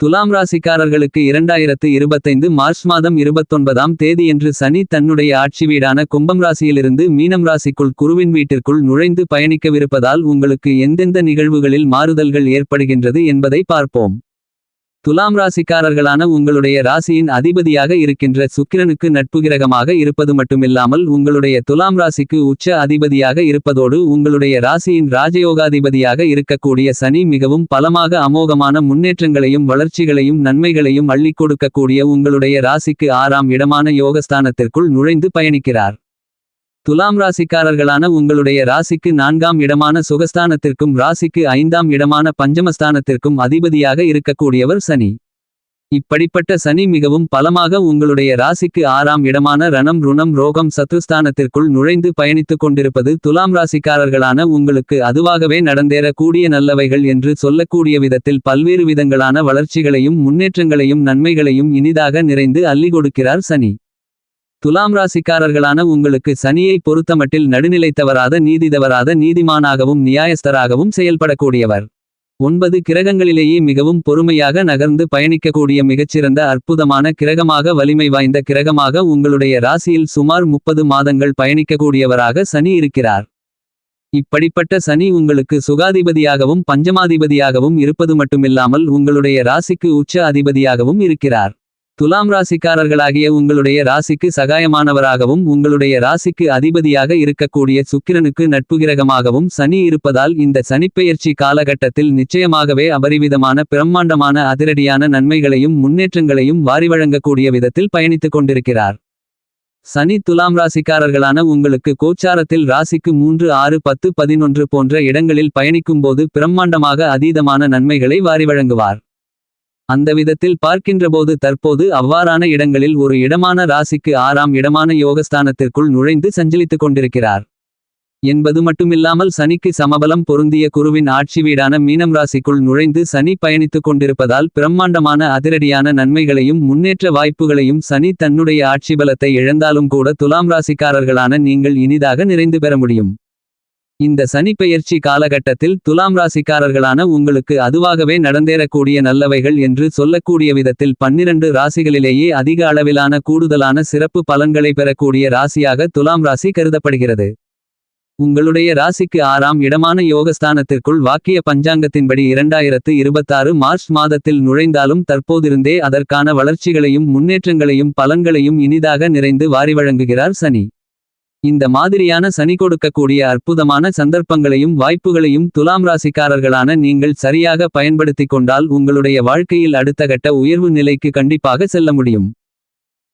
துலாம் ராசிக்காரர்களுக்கு இரண்டாயிரத்து இருபத்தைந்து மார்ச் மாதம் இருபத்தொன்பதாம் தேதியன்று சனி தன்னுடைய ஆட்சி வீடான கும்பம் ராசியிலிருந்து மீனம் ராசிக்குள் குருவின் வீட்டிற்குள் நுழைந்து பயணிக்கவிருப்பதால் உங்களுக்கு எந்தெந்த நிகழ்வுகளில் மாறுதல்கள் ஏற்படுகின்றது என்பதை பார்ப்போம். துலாம் ராசிக்காரர்களான உங்களுடைய ராசியின் அதிபதியாக இருக்கின்ற சுக்கிரனுக்கு நட்பு கிரகமாக இருப்பது மட்டுமில்லாமல் உங்களுடைய துலாம் ராசிக்கு உச்ச அதிபதியாக இருப்பதோடு உங்களுடைய ராசியின் ராஜயோகாதிபதியாக இருக்கக்கூடிய சனி மிகவும் பலமாக அமோகமான முன்னேற்றங்களையும் வளர்ச்சிகளையும் நன்மைகளையும் அள்ளிக் கொடுக்கக்கூடிய உங்களுடைய ராசிக்கு ஆறாம் இடமான யோகஸ்தானத்திற்குள் நுழைந்து பயணிக்கிறார். துலாம் ராசிக்காரர்களான உங்களுடைய ராசிக்கு நான்காம் இடமான சுகஸ்தானத்திற்கும் ராசிக்கு ஐந்தாம் இடமான பஞ்சமஸ்தானத்திற்கும் அதிபதியாக இருக்கக்கூடியவர் சனி. இப்படிப்பட்ட சனி மிகவும் பலமாக உங்களுடைய ராசிக்கு ஆறாம் இடமான ரணம் ருணம் ரோகம் சத்துஸ்தானத்திற்குள் நுழைந்து பயணித்துக் கொண்டிருப்பது துலாம் ராசிக்காரர்களான உங்களுக்கு அதுவாகவே நடந்தேற கூடிய நல்லவைகள் என்று சொல்லக்கூடிய விதத்தில் பல்வேறு விதங்களான வளர்ச்சிகளையும் முன்னேற்றங்களையும் நன்மைகளையும் இனிதாக நிறைந்து அள்ளி கொடுக்கிறார் சனி. துலாம் ராசிக்காரர்களான உங்களுக்கு சனியை பொறுத்தமட்டில் நடுநிலைத்தவராத நீதிதவராத நீதிமானாகவும் நியாயஸ்தராகவும் செயல்படக்கூடியவர். ஒன்பது கிரகங்களிலேயே மிகவும் பொறுமையாக நகர்ந்து பயணிக்கக்கூடிய மிகச்சிறந்த அற்புதமான கிரகமாக வலிமை வாய்ந்த கிரகமாக உங்களுடைய ராசியில் சுமார் முப்பது மாதங்கள் பயணிக்கக்கூடியவராக சனி இருக்கிறார். இப்படிப்பட்ட சனி உங்களுக்கு சுகாதிபதியாகவும் பஞ்சமாதிபதியாகவும் இருப்பது மட்டுமில்லாமல் உங்களுடைய ராசிக்கு உச்ச அதிபதியாகவும் இருக்கிறார். துலாம் ராசிக்காரர்களாகிய உங்களுடைய ராசிக்கு சகாயமானவராகவும் உங்களுடைய ராசிக்கு அதிபதியாக இருக்கக்கூடிய சுக்கிரனுக்கு நட்புகிரகமாகவும் சனி இருப்பதால் இந்த சனிப்பெயர்ச்சி காலகட்டத்தில் நிச்சயமாகவே அபரிவிதமான பிரம்மாண்டமான அதிரடியான நன்மைகளையும் முன்னேற்றங்களையும் வாரி வழங்கக்கூடிய விதத்தில் பயணித்துக் கொண்டிருக்கிறார். சனி துலாம் ராசிக்காரர்களான உங்களுக்கு கோச்சாரத்தில் ராசிக்கு மூன்று ஆறு பத்து பதினொன்று போன்ற இடங்களில் பயணிக்கும்போது பிரம்மாண்டமாக அதீதமான நன்மைகளை வாரி வழங்குவார். அந்த விதத்தில் பார்க்கின்றபோது தற்போது அவ்வாறான இடங்களில் ஒரு இடமான ராசிக்கு ஆறாம் இடமான யோகஸ்தானத்திற்குள் நுழைந்து சஞ்சலித்துக் கொண்டிருக்கிறார். என்பது மட்டுமில்லாமல் சனிக்கு சமபலம் பொருந்திய குருவின் ஆட்சி வீடான மீனம் ராசிக்குள் நுழைந்து சனி பயணித்துக் கொண்டிருப்பதால் பிரம்மாண்டமான அதிரடியான நன்மைகளையும் முன்னேற்ற வாய்ப்புகளையும் சனி தன்னுடைய ஆட்சி பலத்தை இழந்தாலும் கூட துலாம் ராசிக்காரர்களான நீங்கள் இனிதாக நிறைந்து பெற முடியும். இந்த சனிப்பெயர்ச்சி காலகட்டத்தில் துலாம் ராசிக்காரர்களான உங்களுக்கு அதுவாகவே நடந்தேறக்கூடிய நல்லவைகள் என்று சொல்லக்கூடிய விதத்தில் பன்னிரண்டு ராசிகளிலேயே அதிக அளவிலான கூடுதலான சிறப்பு பலன்களை பெறக்கூடிய ராசியாக துலாம் ராசி கருதப்படுகிறது. உங்களுடைய ராசிக்கு ஆறாம் இடமான யோகஸ்தானத்திற்குள் வாக்கிய பஞ்சாங்கத்தின்படி இரண்டாயிரத்து இருபத்தாறு மார்ச் மாதத்தில் நுழைந்தாலும் தற்போதிருந்தே அதற்கான வளர்ச்சிகளையும் முன்னேற்றங்களையும் பலன்களையும் இனிதாக நிறைந்து வாரி வழங்குகிறார் சனி. இந்த மாதிரியான சனி கொடுக்கக்கூடிய அற்புதமான சந்தர்ப்பங்களையும் வாய்ப்புகளையும் துலாம் ராசிக்காரர்களான நீங்கள் சரியாக பயன்படுத்திக் கொண்டால் உங்களுடைய வாழ்க்கையில் அடுத்த கட்ட உயர்வு நிலைக்கு கண்டிப்பாக செல்ல முடியும்.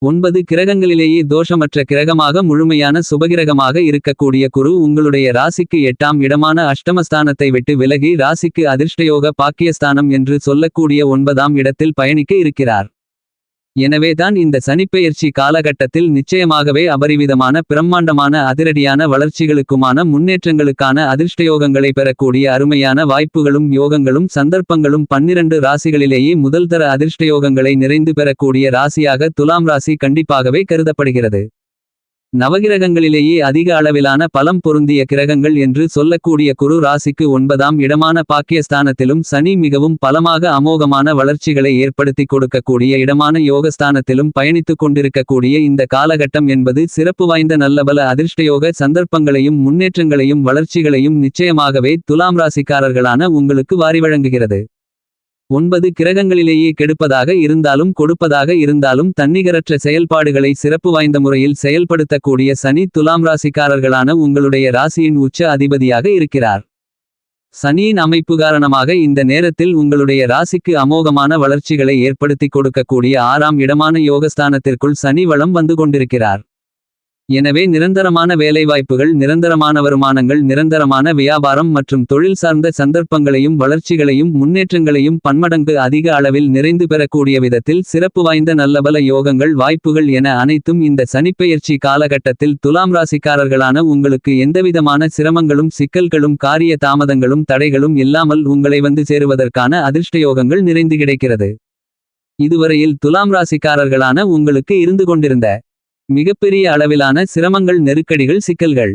ஒன்பது கிரகங்களிலேயே தோஷமற்ற கிரகமாக முழுமையான சுபகிரகமாக இருக்கக்கூடிய குரு உங்களுடைய ராசிக்கு எட்டாம் இடமான அஷ்டமஸ்தானத்தை விட்டு விலகி ராசிக்கு அதிர்ஷ்டயோக பாக்கியஸ்தானம் என்று சொல்லக்கூடிய ஒன்பதாம் இடத்தில் பயணிக்க இருக்கிறார். எனவேதான் இந்த சனிப்பெயர்ச்சி காலகட்டத்தில் நிச்சயமாகவே அபரிவிதமான பிரம்மாண்டமான அதிரடியான வளர்ச்சிகளுக்குமான முன்னேற்றங்களுக்கான அதிர்ஷ்டயோகங்களை பெறக்கூடிய அருமையான வாய்ப்புகளும் யோகங்களும் சந்தர்ப்பங்களும் பன்னிரண்டு ராசிகளிலேயே முதல்தர அதிர்ஷ்டயோகங்களை நிறைந்து பெறக்கூடிய ராசியாக துலாம் ராசி கண்டிப்பாகவே கருதப்படுகிறது. நவகிரகங்களிலேயே அதிக அளவிலான பலம் பொருந்திய கிரகங்கள் என்று சொல்லக்கூடிய குரு ராசிக்கு ஒன்பதாம் இடமான பாக்கியஸ்தானத்திலும் சனி மிகவும் பலமாக அமோகமான வளர்ச்சிகளை ஏற்படுத்திக் கொடுக்கக்கூடிய இடமான யோகஸ்தானத்திலும் பயணித்துக் கொண்டிருக்கக்கூடிய இந்த காலகட்டம் என்பது சிறப்பு வாய்ந்த நல்லபல அதிர்ஷ்டயோக சந்தர்ப்பங்களையும் முன்னேற்றங்களையும் வளர்ச்சிகளையும் நிச்சயமாகவே துலாம் ராசிக்காரர்களான உங்களுக்கு வாரி வழங்குகிறது. ஒன்பது கிரகங்களிலேயே கெடுப்பதாக இருந்தாலும் கொடுப்பதாக இருந்தாலும் தன்னிகரற்ற செயல்பாடுகளை சிறப்பு வாய்ந்த முறையில் செயல்படுத்தக்கூடிய சனி துலாம் ராசிக்காரர்களான உங்களுடைய ராசியின் உச்ச அதிபதியாக இருக்கிறார். சனியின் அமைப்பு காரணமாக இந்த நேரத்தில் உங்களுடைய ராசிக்கு அமோகமான வளர்ச்சிகளை ஏற்படுத்திக் கொடுக்கக்கூடிய ஆறாம் இடமான யோகஸ்தானத்திற்குள் சனி வளம் வந்து கொண்டிருக்கிறார். எனவே நிரந்தரமான வேலைவாய்ப்புகள் நிரந்தரமான வருமானங்கள் நிரந்தரமான வியாபாரம் மற்றும் தொழில் சார்ந்த சந்தர்ப்பங்களையும் வளர்ச்சிகளையும் முன்னேற்றங்களையும் பன்மடங்கு அதிக அளவில் நிறைந்து பெறக்கூடிய விதத்தில் சிறப்பு வாய்ந்த நல்லபல யோகங்கள் வாய்ப்புகள் என அனைத்தும் இந்த சனிப்பெயர்ச்சி காலகட்டத்தில் துலாம் ராசிக்காரர்களான உங்களுக்கு எந்தவிதமான சிரமங்களும் சிக்கல்களும் காரிய தாமதங்களும் தடைகளும் இல்லாமல் உங்களை வந்து சேருவதற்கான அதிர்ஷ்டயோகங்கள் நிறைந்து கிடைக்கிறது. இதுவரையில் துலாம் ராசிக்காரர்களான உங்களுக்கு இருந்து கொண்டிருந்த மிகப்பெரிய அளவிலான சிரமங்கள் நெருக்கடிகள் சிக்கல்கள்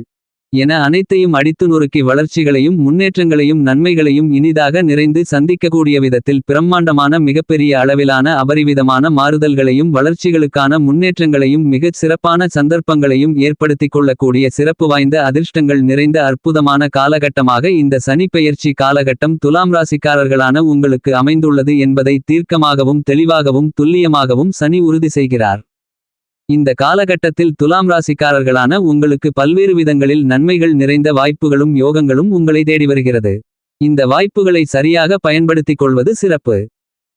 என அனைத்தையும் அடித்து நொறுக்கி வளர்ச்சிகளையும் முன்னேற்றங்களையும் நன்மைகளையும் இனிதாக நிறைந்து சந்திக்கக்கூடிய விதத்தில் பிரம்மாண்டமான மிகப்பெரிய அளவிலான அபரிவிதமான மாறுதல்களையும் வளர்ச்சிகளுக்கான முன்னேற்றங்களையும் மிகச் சிறப்பான சந்தர்ப்பங்களையும் ஏற்படுத்திக் கொள்ளக்கூடிய சிறப்பு வாய்ந்த அதிர்ஷ்டங்கள் நிறைந்த அற்புதமான காலகட்டமாக இந்த சனி பெயர்ச்சி காலகட்டம் துலாம் ராசிக்காரர்களான உங்களுக்கு அமைந்துள்ளது என்பதை தீர்க்கமாகவும் தெளிவாகவும் துல்லியமாகவும் சனி உறுதி செய்கிறார். இந்த காலகட்டத்தில் துலாம் ராசிக்காரர்களான உங்களுக்கு பல்வேறு விதங்களில் நன்மைகள் நிறைந்த வாய்ப்புகளும் யோகங்களும் உங்களை தேடி வருகிறது. இந்த வாய்ப்புகளை சரியாக பயன்படுத்திக் கொள்வது சிறப்பு.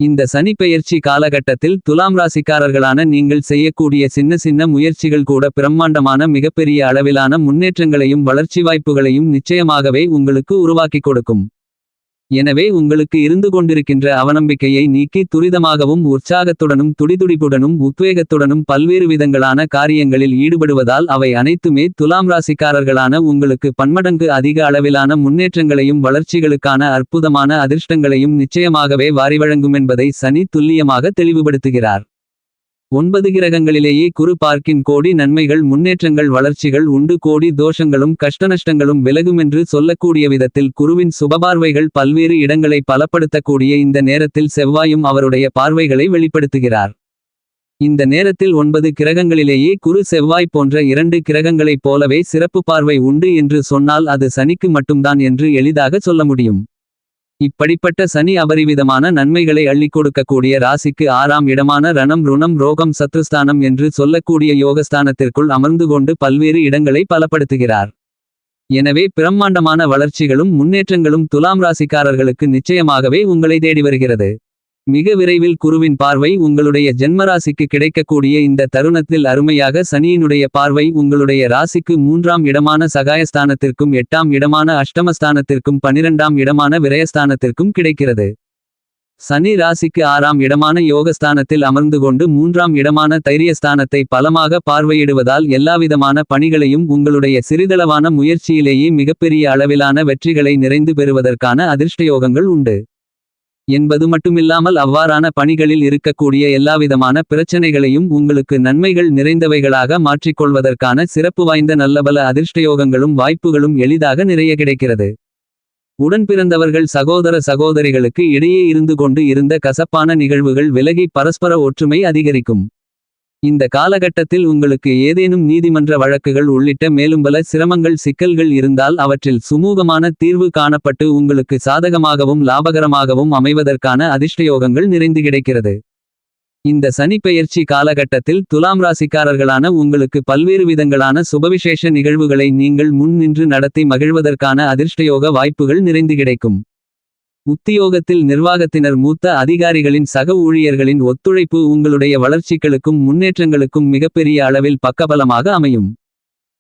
இந்த சனி பெயர்ச்சி காலகட்டத்தில் துலாம் ராசிக்காரர்களான நீங்கள் செய்யக்கூடிய சின்ன சின்ன முயற்சிகள் கூட பிரம்மாண்டமான மிகப்பெரிய அளவிலான முன்னேற்றங்களையும் வளர்ச்சி வாய்ப்புகளையும் நிச்சயமாகவே உங்களுக்கு உருவாக்கிக் கொடுக்கும். எனவே உங்களுக்கு இருந்து கொண்டிருக்கின்ற அவநம்பிக்கையை நீக்கி துரிதமாகவும் உற்சாகத்துடனும் துடிதுடிப்புடனும் உத்வேகத்துடனும் பல்வேறு விதங்களான காரியங்களில் ஈடுபடுவதால் அவை அனைத்துமே துலாம் ராசிக்காரர்களான உங்களுக்கு பன்மடங்கு அதிக அளவிலான முன்னேற்றங்களையும் வளர்ச்சிகளுக்கான அற்புதமான அதிர்ஷ்டங்களையும் நிச்சயமாகவே வாரி வழங்குமென்பதை சனி துல்லியமாக தெளிவுபடுத்துகிறார். ஒன்பது கிரகங்களிலேயே குரு பார்க்கின் கோடி நன்மைகள் முன்னேற்றங்கள் வளர்ச்சிகள் உண்டு. கோடி தோஷங்களும் கஷ்டநஷ்டங்களும் விலகுமென்று சொல்லக்கூடிய விதத்தில் குருவின் சுபபார்வைகள் பல்வேறு இடங்களை பலப்படுத்தக்கூடிய இந்த நேரத்தில் செவ்வாயும் அவருடைய பார்வைகளை வெளிப்படுத்துகிறார். இந்த நேரத்தில் ஒன்பது கிரகங்களிலேயே குரு செவ்வாய் போன்ற இரண்டு கிரகங்களைப் போலவே சிறப்பு பார்வை உண்டு என்று சொன்னால் அது சனிக்கு மட்டும்தான் என்று எளிதாக சொல்ல முடியும். இப்படிப்பட்ட சனி அபரிவிதமான நன்மைகளை அள்ளிக் கொடுக்கக்கூடிய ராசிக்கு ஆறாம் இடமான ரணம் ருணம் ரோகம் சத்ருஸ்தானம் என்று சொல்லக்கூடிய யோகஸ்தானத்திற்குள் அமர்ந்து கொண்டு பல்வேறு இடங்களை பலப்படுத்துகிறார். எனவே பிரம்மாண்டமான வளர்ச்சிகளும் முன்னேற்றங்களும் துலாம் ராசிக்காரர்களுக்கு நிச்சயமாகவே உங்களை தேடி வருகிறது. மிக விரைவில் குருவின் பார்வை உங்களுடைய ஜென்மராசிக்கு கிடைக்கக்கூடிய இந்த தருணத்தில் அருமையாக சனியினுடைய பார்வை உங்களுடைய ராசிக்கு மூன்றாம் இடமான சகாயஸ்தானத்திற்கும் எட்டாம் இடமான அஷ்டமஸ்தானத்திற்கும் பனிரெண்டாம் இடமான விரயஸ்தானத்திற்கும் கிடைக்கிறது. சனி ராசிக்கு ஆறாம் இடமான யோகஸ்தானத்தில் அமர்ந்து கொண்டு மூன்றாம் இடமான தைரியஸ்தானத்தை பலமாக பார்வையிடுவதால் எல்லாவிதமான பணிகளையும் உங்களுடைய சிறிதளவான முயற்சியிலேயே மிகப்பெரிய அளவிலான வெற்றிகளை நிறைந்து பெறுவதற்கான அதிர்ஷ்டயோகங்கள் உண்டு. என்பது மட்டுமில்லாமல் அவ்வாறான பணிகளில் இருக்கக்கூடிய எல்லாவிதமான பிரச்சனைகளையும் உங்களுக்கு நன்மைகள் நிறைந்தவைகளாக மாற்றிக்கொள்வதற்கான சிறப்பு வாய்ந்த நல்லபல அதிர்ஷ்டயோகங்களும் வாய்ப்புகளும் எளிதாக நிறைய கிடைக்கிறது. உடன் பிறந்தவர்கள் சகோதர சகோதரிகளுக்கு இடையே இருந்து கொண்டு இருந்த கசப்பான நிகழ்வுகள் விலகி பரஸ்பர ஒற்றுமை அதிகரிக்கும். இந்த காலகட்டத்தில் உங்களுக்கு ஏதேனும் நீதிமன்ற வழக்குகள் உள்ளிட்ட மேலும் பல சிரமங்கள் சிக்கல்கள் இருந்தால் அவற்றில் சுமூகமான தீர்வு காணப்பட்டு உங்களுக்கு சாதகமாகவும் லாபகரமாகவும் அமைவதற்கான அதிர்ஷ்டயோகங்கள் நிறைந்து கிடைக்கிறது. இந்த சனிப்பெயர்ச்சி காலகட்டத்தில் துலாம் ராசிக்காரர்களான உங்களுக்கு பல்வேறு விதங்களான சுபவிசேஷ நிகழ்வுகளை நீங்கள் முன் நின்று நடத்தி மகிழ்வதற்கான அதிர்ஷ்டயோக வாய்ப்புகள் நிறைந்து கிடைக்கும். உத்தியோகத்தில் நிர்வாகத்தினர் மூத்த அதிகாரிகளின் சக ஊழியர்களின் ஒத்துழைப்பு உங்களுடைய வளர்ச்சிகளுக்கும் முன்னேற்றங்களுக்கும் மிகப்பெரிய அளவில் பக்கபலமாக அமையும்.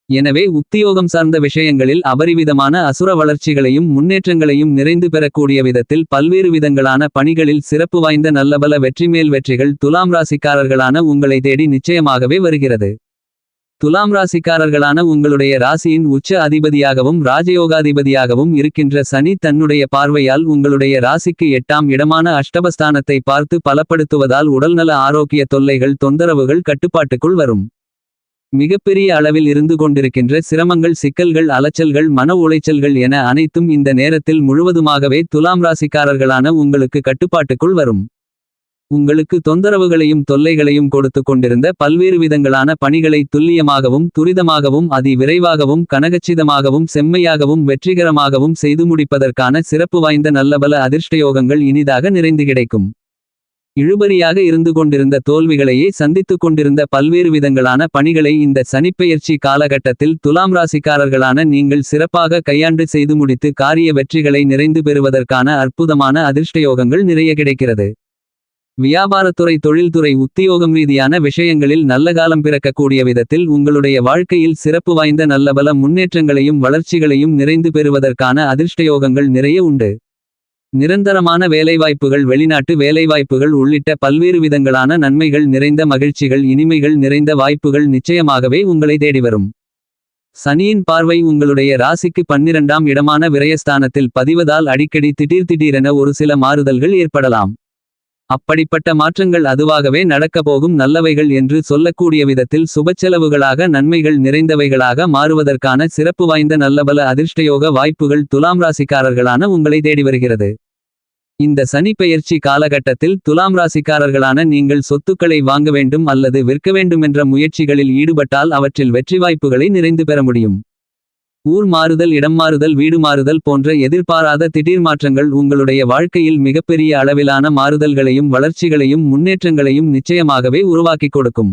எனவே உத்தியோகம் சார்ந்த விஷயங்களில் அபரிவிதமான அசுர வளர்ச்சிகளையும் முன்னேற்றங்களையும் நிறைந்து பெறக்கூடிய விதத்தில் பல்வேறு விதங்களான பணிகளில் சிறப்பு வாய்ந்த நல்லபல வெற்றிமேல் வெற்றிகள் துலாம் ராசிக்காரர்களான உங்களை தேடி நிச்சயமாகவே வருகிறது. துலாம் ராசிக்காரர்களான உங்களுடைய ராசியின் உச்ச அதிபதியாகவும் ராஜயோகாதிபதியாகவும் இருக்கின்ற சனி தன்னுடைய பார்வையால் உங்களுடைய ராசிக்கு எட்டாம் இடமான அஷ்டபஸ்தானத்தை பார்த்து பலப்படுத்துவதால் உடல்நல ஆரோக்கிய தொல்லைகள் தொந்தரவுகள் கட்டுப்பாட்டுக்குள் வரும். மிகப்பெரிய அளவில் இருந்து கொண்டிருக்கின்ற சிரமங்கள் சிக்கல்கள் அலைச்சல்கள் மன உளைச்சல்கள் என அனைத்தும் இந்த நேரத்தில் முழுவதுமாகவே துலாம் ராசிக்காரர்களான உங்களுக்கு கட்டுப்பாட்டுக்குள் வரும். உங்களுக்கு தொந்தரவுகளையும் தொல்லைகளையும் கொடுத்து கொண்டிருந்த பல்வேறு விதங்களான பணிகளை துல்லியமாகவும் துரிதமாகவும் அதி விரைவாகவும் கனகச்சிதமாகவும் செம்மையாகவும் வெற்றிகரமாகவும் செய்து முடிப்பதற்கான சிறப்பு வாய்ந்த நல்லபல அதிர்ஷ்டயோகங்கள் இனிதாக நிறைந்து கிடைக்கும். இழுபறியாக இருந்து கொண்டிருந்த தோல்விகளையே சந்தித்துக் கொண்டிருந்த பல்வேறு விதங்களான பணிகளை இந்த சனிப்பெயர்ச்சி காலகட்டத்தில் துலாம் ராசிக்காரர்களான நீங்கள் சிறப்பாக கையாண்டு செய்து முடித்து காரிய வெற்றிகளை நிறைந்து பெறுவதற்கான அற்புதமான அதிர்ஷ்டயோகங்கள் நிறைய கிடைக்கிறது. வியாபாரத்துறை தொழில்துறை உத்தியோகம் ரீதியான விஷயங்களில் நல்ல காலம் பிறக்கக்கூடிய விதத்தில் உங்களுடைய வாழ்க்கையில் சிறப்பு வாய்ந்த நல்லபல முன்னேற்றங்களையும் வளர்ச்சிகளையும் நிறைந்து பெறுவதற்கான அதிர்ஷ்டயோகங்கள் நிறைய உண்டு. நிரந்தரமான வேலைவாய்ப்புகள் வெளிநாட்டு வேலைவாய்ப்புகள் உள்ளிட்ட பல்வேறு விதங்களான நன்மைகள் நிறைந்த மகிழ்ச்சிகள் இனிமைகள் நிறைந்த வாய்ப்புகள் நிச்சயமாகவே உங்களை தேடி வரும் சனியின் பார்வை உங்களுடைய ராசிக்கு பன்னிரண்டாம் இடமான விரயஸ்தானத்தில் பதிவதால் அடிக்கடி திடீர் திடீரென ஒரு சில மாறுதல்கள் ஏற்படலாம். அப்படிப்பட்ட மாற்றங்கள் அதுவாகவே நடக்கப்போகும் நல்லவைகள் என்று சொல்லக்கூடிய விதத்தில் சுபச்செலவுகளாக நன்மைகள் நிறைந்தவைகளாக மாறுவதற்கான சிறப்பு வாய்ந்த நல்லபல அதிர்ஷ்டயோக வாய்ப்புகள் துலாம் ராசிக்காரர்களான உங்களை தேடி வருகிறது. இந்த சனி பெயர்ச்சி காலகட்டத்தில் துலாம் ராசிக்காரர்களான நீங்கள் சொத்துக்களை வாங்க வேண்டும் அல்லது விற்க வேண்டுமென்ற முயற்சிகளில் ஈடுபட்டால் அவற்றில் வெற்றி வாய்ப்புகளை நிறைந்து பெற முடியும். ஊர் மாறுதல் இடம் மாறுதல் வீடு மாறுதல் போன்ற எதிர்பாராத திடீர் மாற்றங்கள் உங்களுடைய வாழ்க்கையில் மிகப்பெரிய அளவிலான மாறுதல்களையும் வளர்ச்சிகளையும் முன்னேற்றங்களையும் நிச்சயமாகவே உருவாக்கிக் கொடுக்கும்.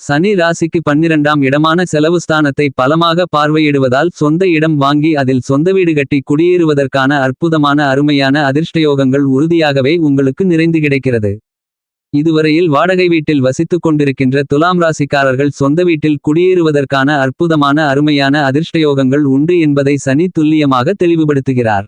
சனி ராசிக்கு பன்னிரண்டாம் இடமான செலவு ஸ்தானத்தை பலமாக பார்வையிடுவதால் சொந்த இடம் வாங்கி அதில் சொந்த வீடு கட்டி குடியேறுவதற்கான அற்புதமான அருமையான அதிர்ஷ்டயோகங்கள் உறுதியாகவே உங்களுக்கு நிறைந்து கிடைக்கிறது. இதுவரையில் வாடகை வீட்டில் வசித்துக் கொண்டிருக்கின்ற துலாம் ராசிக்காரர்கள் சொந்த வீட்டில் குடியேறுவதற்கான அற்புதமான அருமையான அதிர்ஷ்டயோகங்கள் உண்டு என்பதை சனி துல்லியமாக தெளிவுபடுத்துகிறார்.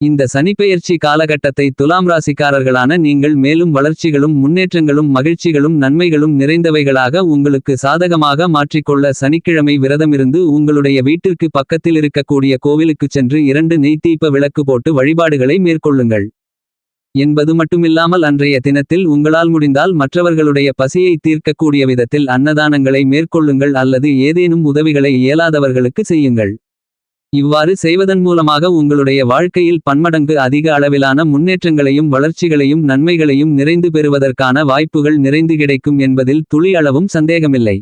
இந்த சனிப்பெயர்ச்சி காலகட்டத்தை துலாம் ராசிக்காரர்களான நீங்கள் மேலும் வளர்ச்சிகளும் முன்னேற்றங்களும் மகிழ்ச்சிகளும் நன்மைகளும் நிறைந்தவைகளாக உங்களுக்கு சாதகமாக மாற்றிக்கொள்ள சனிக்கிழமை விரதமிருந்து உங்களுடைய வீட்டிற்கு பக்கத்தில் இருக்கக்கூடிய கோவிலுக்குச் சென்று இரண்டு நெய்த்தீப்ப விளக்கு போட்டு வழிபாடுகளை மேற்கொள்ளுங்கள். என்பது மட்டுமில்லாமல் அன்றைய தினத்தில் உங்களால் முடிந்தால் மற்றவர்களுடைய பசியை தீர்க்கக்கூடிய விதத்தில் அன்னதானங்களை மேற்கொள்ளுங்கள் அல்லது ஏதேனும் உதவிகளை இயலாதவர்களுக்கு செய்யுங்கள். இவ்வாறு செய்வதன் மூலமாக உங்களுடைய வாழ்க்கையில் பன்மடங்கு அதிக அளவிலான முன்னேற்றங்களையும் வளர்ச்சிகளையும் நன்மைகளையும் நிறைந்து பெறுவதற்கான வாய்ப்புகள் நிறைந்து கிடைக்கும் என்பதில் துளி அளவும் சந்தேகமில்லை.